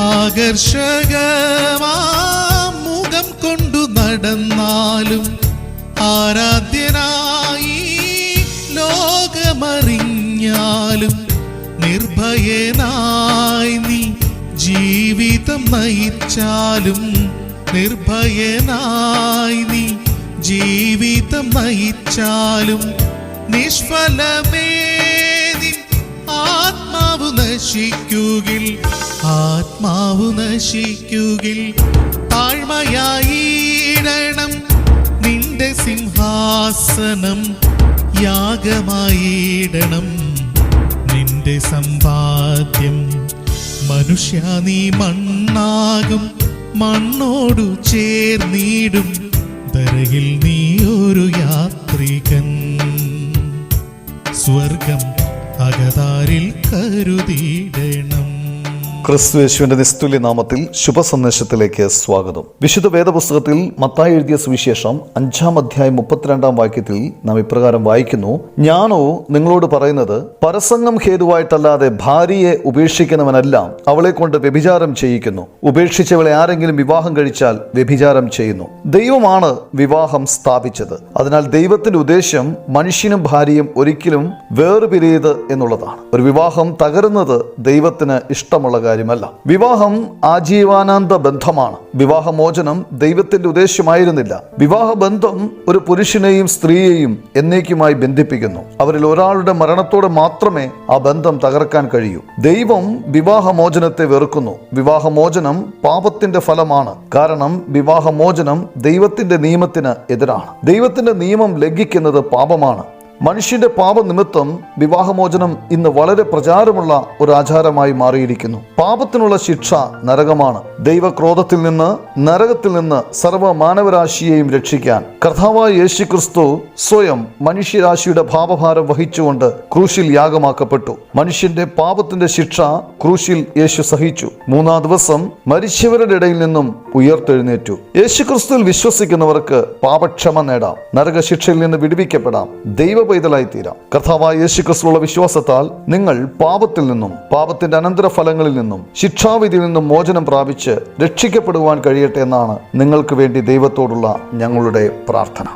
ആകർഷകമാം മുഖം കൊണ്ടു നടന്നാലും ആരാധ്യനായി ലോകമറിഞ്ഞാലും നിർഭയനായി നീ ജീവിതം നയിച്ചാലും നിർഭയനായി നീ ജീവിതം നയിച്ചാലും നിഷ്ഫലമേ നിൻ ആത്മാവ് നശിക്കുകിൽ ആത്മാവ് നശിക്കുകിൽ താഴ്മയായിടണം നിന്റെ സിംഹാസനം യാഗമായിടണം നിന്റെ സമ്പാദ്യം മനുഷ്യ നീ മണ്ണാകും. മണ്ണോടു ചേർന്നിടും തരയിൽ നീ ഒരു യാത്രികൻ. സ്വർഗം അകതാരിൽ കരുതിയിടണം. ക്രിസ്തു യേശുവിന്റെ നിസ്തുല്യ നാമത്തിൽ ശുഭസന്ദേശത്തിലേക്ക് സ്വാഗതം. വിശുദ്ധ വേദപുസ്തകത്തിൽ മത്തായി എഴുതിയ സുവിശേഷം അഞ്ചാം അധ്യായം മുപ്പത്തിരണ്ടാം വാക്യത്തിൽ നാം ഇപ്രകാരം വായിക്കുന്നു. ഞാനോ നിങ്ങളോട് പറയുന്നത് പരസംഗം ഹേതുവായിട്ടല്ലാതെ ഭാര്യയെ ഉപേക്ഷിക്കുന്നവനെല്ലാം അവളെ കൊണ്ട് വ്യഭിചാരം ചെയ്യിക്കുന്നു. ഉപേക്ഷിച്ചവളെ ആരെങ്കിലും വിവാഹം കഴിച്ചാൽ വ്യഭിചാരം ചെയ്യുന്നു. ദൈവമാണ് വിവാഹം സ്ഥാപിച്ചത്. അതിനാൽ ദൈവത്തിന്റെ ഉദ്ദേശ്യം മനുഷ്യനും ഭാര്യയും ഒരിക്കലും വേർപിരിയത് എന്നുള്ളതാണ്. ഒരു വിവാഹം തകരുന്നത് ദൈവത്തിന് ഇഷ്ടമുള്ള കാര്യമല്ല. വിവാഹം ആജീവാനാന്ത ബന്ധമാണ്. വിവാഹമോചനം ദൈവത്തിന്റെ ഉദ്ദേശമായിരുന്നില്ല വിവാഹ ബന്ധം ഒരു പുരുഷനെയും സ്ത്രീയെയും എന്നേക്കുമായി ബന്ധിപ്പിക്കുന്നു. അവരിൽ ഒരാളുടെ മരണത്തോടെ മാത്രമേ ആ ബന്ധം തകർക്കാൻ കഴിയൂ. ദൈവം വിവാഹമോചനത്തെ വെറുക്കുന്നു. വിവാഹമോചനം പാപത്തിന്റെ ഫലമാണ്. കാരണം വിവാഹമോചനം ദൈവത്തിന്റെ നിയമത്തിന് എതിരാണ്. ദൈവത്തിന്റെ നിയമം ലംഘിക്കുന്നത് പാപമാണ്. മനുഷ്യന്റെ പാപനിമിത്തം വിവാഹമോചനം ഇന്ന് വളരെ പ്രചാരമുള്ള ഒരു ആചാരമായി മാറിയിരിക്കുന്നു. പാപത്തിനുള്ള ശിക്ഷ നരകമാണ്. ദൈവക്രോധത്തിൽ നിന്ന് നരകത്തിൽ നിന്ന് സർവ മാനവരാശിയെയും രക്ഷിക്കാൻ കർത്താവായ യേശു ക്രിസ്തു സ്വയം മനുഷ്യരാശിയുടെ പാപഭാരം വഹിച്ചുകൊണ്ട് ക്രൂശിൽ യാഗമാക്കപ്പെട്ടു. മനുഷ്യന്റെ പാപത്തിന്റെ ശിക്ഷ ക്രൂശിൽ യേശു സഹിച്ചു. മൂന്നാം ദിവസം മരിച്ചവരുടെ ഇടയിൽ നിന്നും ഉയർത്തെഴുന്നേറ്റു. യേശു ക്രിസ്തുവിൽ വിശ്വസിക്കുന്നവർക്ക് പാപക്ഷമ നേടാം. നരകശിക്ഷയിൽ നിന്ന് വിടുവിക്കപ്പെടാം. ദൈവ പൈതലായി തീരാം കർത്താവായ യേശു ക്രിസ്തുള്ള വിശ്വാസത്താൽ നിങ്ങൾ പാപത്തിൽ നിന്നും പാപത്തിന്റെ അനന്തരഫലങ്ങളിൽ നിന്നും ശിക്ഷാവിധിയിൽ നിന്നും മോചനം പ്രാപിച്ച് രക്ഷിക്കപ്പെടുവാൻ കഴിയട്ടെ എന്നാണ് നിങ്ങൾക്ക് വേണ്ടി ദൈവത്തോടുള്ള ഞങ്ങളുടെ പ്രാർത്ഥന.